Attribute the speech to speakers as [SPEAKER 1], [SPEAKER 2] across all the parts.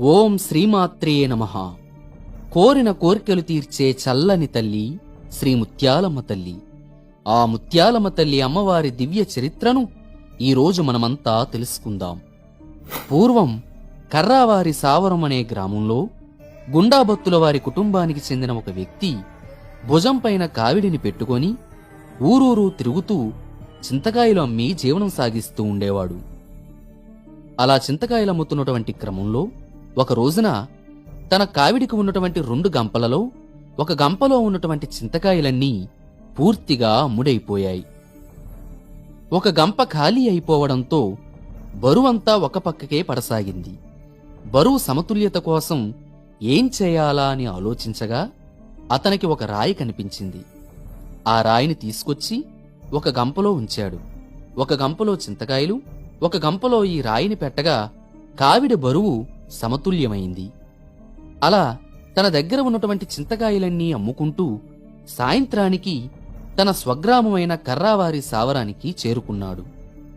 [SPEAKER 1] ఓం శ్రీమాత్రే నమ. కోరిన కోర్కెలు తీర్చే చల్లని తల్లి శ్రీ ముత్యాలమ్మ తల్లి. ఆ ముత్యాలమ్మ తల్లి అమ్మవారి దివ్య చరిత్రను ఈరోజు మనమంతా తెలుసుకుందాం. పూర్వం కర్రావారి సావరం అనే గ్రామంలో గుండాబత్తుల వారి కుటుంబానికి చెందిన ఒక వ్యక్తి భుజంపైన కావిడిని పెట్టుకొని ఊరూరు తిరుగుతూ చింతకాయలు అమ్మి జీవనం సాగిస్తూ ఉండేవాడు. అలా చింతకాయలు అమ్ముతున్నటువంటి క్రమంలో ఒక రోజున తన కావిడికి ఉన్నటువంటి రెండు గంపలలో ఒక గంపలో ఉన్నటువంటి చింతకాయలన్నీ పూర్తిగా అమ్ముడైపోయాయి ఒక గంప ఖాళీ అయిపోవడంతో బరువంతా ఒక పక్కకే పడసాగింది. బరువు సమతుల్యత కోసం ఏం చేయాలా అని ఆలోచించగా అతనికి ఒక రాయి కనిపించింది. ఆ రాయిని తీసుకొచ్చి ఒక గంపలో ఉంచాడు. ఒక గంపలో చింతకాయలు ఒక గంపలో ఈ రాయిని పెట్టగా కావిడి బరువు సమతుల్యమైంది. అలా తన దగ్గర ఉన్నటువంటి చింతకాయలన్నీ అమ్ముకుంటూ సాయంత్రానికి తన స్వగ్రామమైన కర్రావారి సావరానికి చేరుకున్నాడు.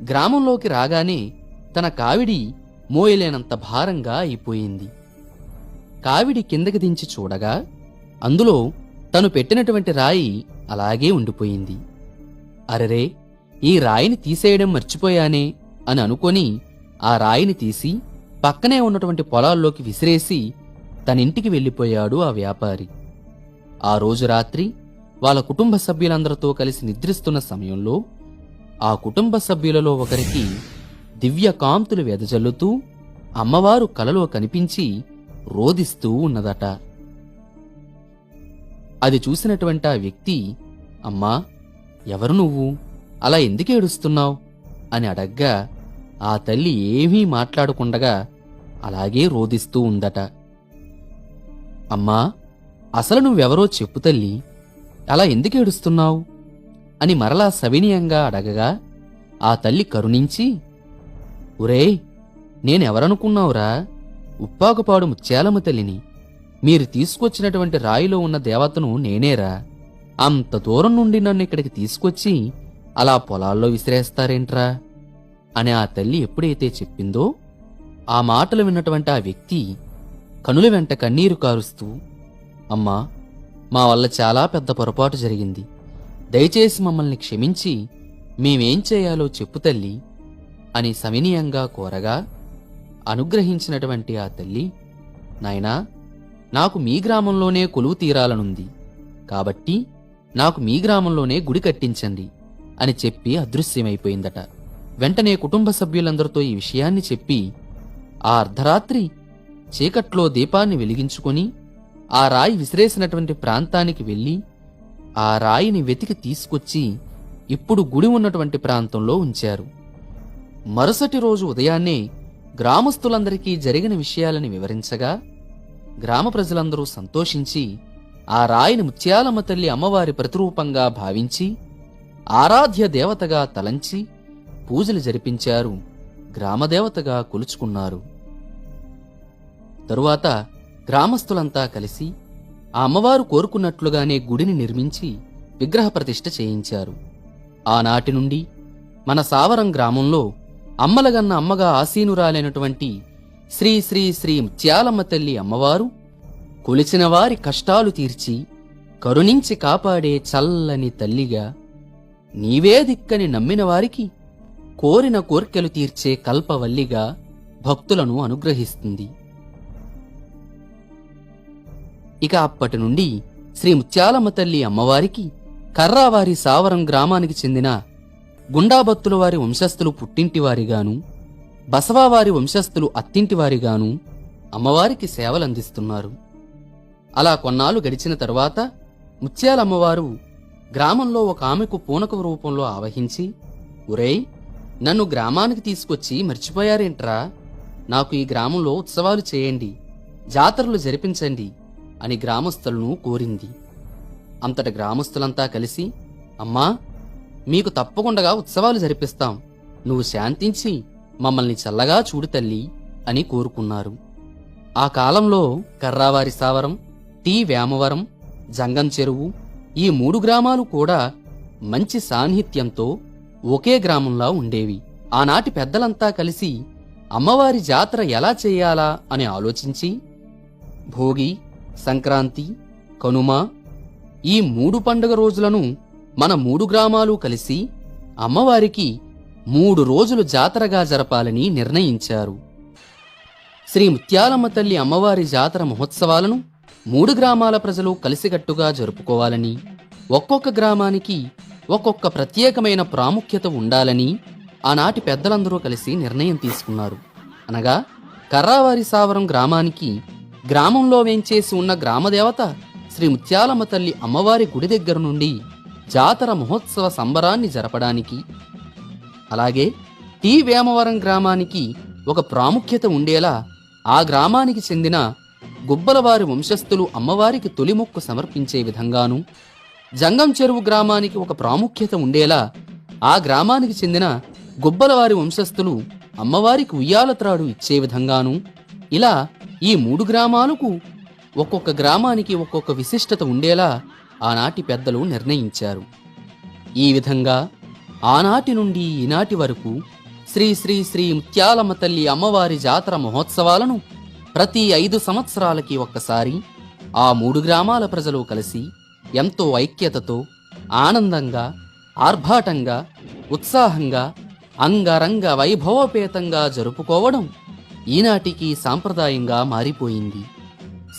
[SPEAKER 1] గ్రామంలోకి రాగానే తన కావిడి మోయలేనంత భారంగా అయిపోయింది. కావిడి కిందకి దించి చూడగా అందులో తను పెట్టినటువంటి రాయి అలాగే ఉండిపోయింది. అరరే ఈ రాయిని తీసేయడం మర్చిపోయానే అని అనుకొని ఆ రాయిని తీసి పక్కనే ఉన్నటువంటి పొలాల్లోకి విసిరేసి తనింటికి వెళ్ళిపోయాడు ఆ వ్యాపారి. ఆ రోజు రాత్రి వాళ్ళ కుటుంబ సభ్యులందరితో కలిసి నిద్రిస్తున్న సమయంలో ఆ కుటుంబ సభ్యులలో ఒకరికి దివ్య కాంతులు వెదజల్లుతూ అమ్మవారు కలలో కనిపించి రోదిస్తూ ఉన్నదట. అది చూసినటువంటి ఆ వ్యక్తి అమ్మా ఎవరు నువ్వు? అలా ఎందుకు ఏడుస్తున్నావు? అని అడగ్గా ఆ తల్లి ఏమీ మాట్లాడకుండగా అలాగే రోదిస్తూ ఉందట. అమ్మా అసలు నువ్వెవరో చెప్పు తల్లి అలా ఎందుకు ఏడుస్తున్నావు? అని మరలా సవినీయంగా అడగగా ఆ తల్లి కరుణించి ఒరేయ్ నేనెవరనుకున్నావురా? ఉప్పాకుపాడు ముత్యాలమ్మ తల్లిని మీరు తీసుకొచ్చినటువంటి రాయిలో ఉన్న దేవతను నేనేరా? అంత దూరం నుండి నన్ను ఇక్కడికి తీసుకొచ్చి అలా పొలాల్లో విసిరేస్తారేంట్రా? అని ఆ తల్లి ఎప్పుడైతే చెప్పిందో ఆ మాటలు విన్నటువంటి ఆ వ్యక్తి కనుల వెంట కన్నీరు కారుస్తూ అమ్మా మా వల్ల చాలా పెద్ద పొరపాటు జరిగింది. దయచేసి మమ్మల్ని క్షమించి మేమేం చేయాలో చెప్పు తల్లి అని సవినీయంగా కోరగా అనుగ్రహించినటువంటి ఆ తల్లి నాయనా నాకు మీ గ్రామంలోనే కొలువు తీరాలనుంది. కాబట్టి నాకు మీ గ్రామంలోనే గుడి కట్టించండి అని చెప్పి అదృశ్యమైపోయిందట. వెంటనే కుటుంబ సభ్యులందరితో ఈ విషయాన్ని చెప్పి ఆ అర్ధరాత్రి చీకట్లో దీపాన్ని వెలిగించుకొని ఆ రాయి విసిరేసినటువంటి ప్రాంతానికి వెళ్ళి ఆ రాయిని వెతికి తీసుకొచ్చి ఇప్పుడు గుడి ఉన్నటువంటి ప్రాంతంలో ఉంచారు. మరుసటి రోజు ఉదయాన్నే గ్రామస్తులందరికీ జరిగిన విషయాలని వివరించగా గ్రామ ప్రజలందరూ సంతోషించి ఆ రాయిని ముత్యాలమ్మ తల్లి అమ్మవారి ప్రతిరూపంగా భావించి ఆరాధ్య దేవతగా తలంచి పూజలు జరిపించారు. గ్రామదేవతగా కొలుచుకున్నారు. తరువాత గ్రామస్తులంతా కలిసి ఆ అమ్మవారు కోరుకున్నట్లుగానే గుడిని నిర్మించి విగ్రహ ప్రతిష్ఠ చేయించారు. ఆనాటి నుండి మన సావరం గ్రామంలో అమ్మలగన్న అమ్మగా ఆసీనురాలైనటువంటి శ్రీ శ్రీ శ్రీ ముత్యాలమ్మ తల్లి అమ్మవారు కొలిచిన వారి కష్టాలు తీర్చి కరుణించి కాపాడే చల్లని తల్లిగా నీవే దిక్కని నమ్మిన వారికి కోరిన కోర్కెలు తీర్చే కల్పవల్లిగా భక్తులను అనుగ్రహిస్తుంది. ఇక అప్పటి నుండి శ్రీ ముత్యాలమ్మ తల్లి అమ్మవారికి కర్రావారి సావరం గ్రామానికి చెందిన గుండాబత్తుల వారి వంశస్థులు పుట్టింటివారిగాను బసవావారి వంశస్థులు అత్తింటివారిగాను అమ్మవారికి సేవలందిస్తున్నారు. అలా కొన్నాళ్ళు గడిచిన తరువాత ముత్యాలమ్మవారు గ్రామంలో ఒక ఆమెకు పూనక రూపంలో ఆవహించి ఒరేయ్ నన్ను గ్రామానికి తీసుకొచ్చి మర్చిపోయారేంట్రా? నాకు ఈ గ్రామంలో ఉత్సవాలు చేయండి జాతరలు జరిపించండి అని గ్రామస్తులను కోరింది. అంతట గ్రామస్తులంతా కలిసి అమ్మా మీకు తప్పకుండా ఉత్సవాలు జరిపిస్తాం. నువ్వు శాంతించి మమ్మల్ని చల్లగా చూడు తల్లి అని కోరుకున్నారు. ఆ కాలంలో కర్రావారి సావరం టీ వేమవరం జంగం చెరువు ఈ మూడు గ్రామాలు కూడా మంచి సాన్నిహిత్యంతో ఒకే గ్రామంలా ఉండేవి. ఆనాటి పెద్దలంతా కలిసి అమ్మవారి జాతర ఎలా చేయాలా అని ఆలోచించి భోగి సంక్రాంతి కనుమ ఈ మూడు పండుగ రోజులను మన మూడు గ్రామాలు కలిసి అమ్మవారికి మూడు రోజులు జాతరగా జరపాలని నిర్ణయించారు. శ్రీ ముత్యాలమ్మ తల్లి అమ్మవారి జాతర మహోత్సవాలను మూడు గ్రామాల ప్రజలు కలిసికట్టుగా జరుపుకోవాలని ఒక్కొక్క గ్రామానికి ఒక్కొక్క ప్రత్యేకమైన ప్రాముఖ్యత ఉండాలని ఆనాటి పెద్దలందరూ కలిసి నిర్ణయం తీసుకున్నారు. అనగా కర్రావారి సావరం గ్రామానికి గ్రామంలో వేంచేసి ఉన్న గ్రామదేవత శ్రీ ముత్యాలమ్మ తల్లి అమ్మవారి గుడి దగ్గర నుండి జాతర మహోత్సవ సంబరాన్ని జరపడానికి అలాగే టీ వేమవరం గ్రామానికి ఒక ప్రాముఖ్యత ఉండేలా ఆ గ్రామానికి చెందిన గుబ్బలవారి వంశస్థులు అమ్మవారికి తొలిమొక్కు సమర్పించే విధంగాను జంగం చెరువు గ్రామానికి ఒక ప్రాముఖ్యత ఉండేలా ఆ గ్రామానికి చెందిన గుబ్బలవారి వంశస్థులు అమ్మవారికి ఉయ్యాల త్రాడు ఇచ్చే విధంగాను ఇలా ఈ మూడు గ్రామాలకు ఒక్కొక్క గ్రామానికి ఒక్కొక్క విశిష్టత ఉండేలా ఆనాటి పెద్దలు నిర్ణయించారు. ఈ విధంగా ఆనాటి నుండి ఈనాటి వరకు శ్రీ శ్రీ శ్రీ ముత్యాలమ్మ తల్లి అమ్మవారి జాతర మహోత్సవాలను ప్రతి ఐదు సంవత్సరాలకి ఒక్కసారి ఆ మూడు గ్రామాల ప్రజలు కలిసి ఎంతో ఐక్యతతో ఆనందంగా ఆర్భాటంగా ఉత్సాహంగా అంగరంగ వైభవపేతంగా జరుపుకోవడం ఈనాటికి సాంప్రదాయంగా మారిపోయింది.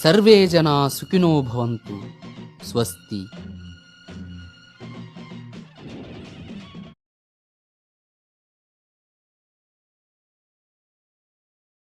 [SPEAKER 1] సర్వే జనా సుఖినో భవంతు. స్వస్తి.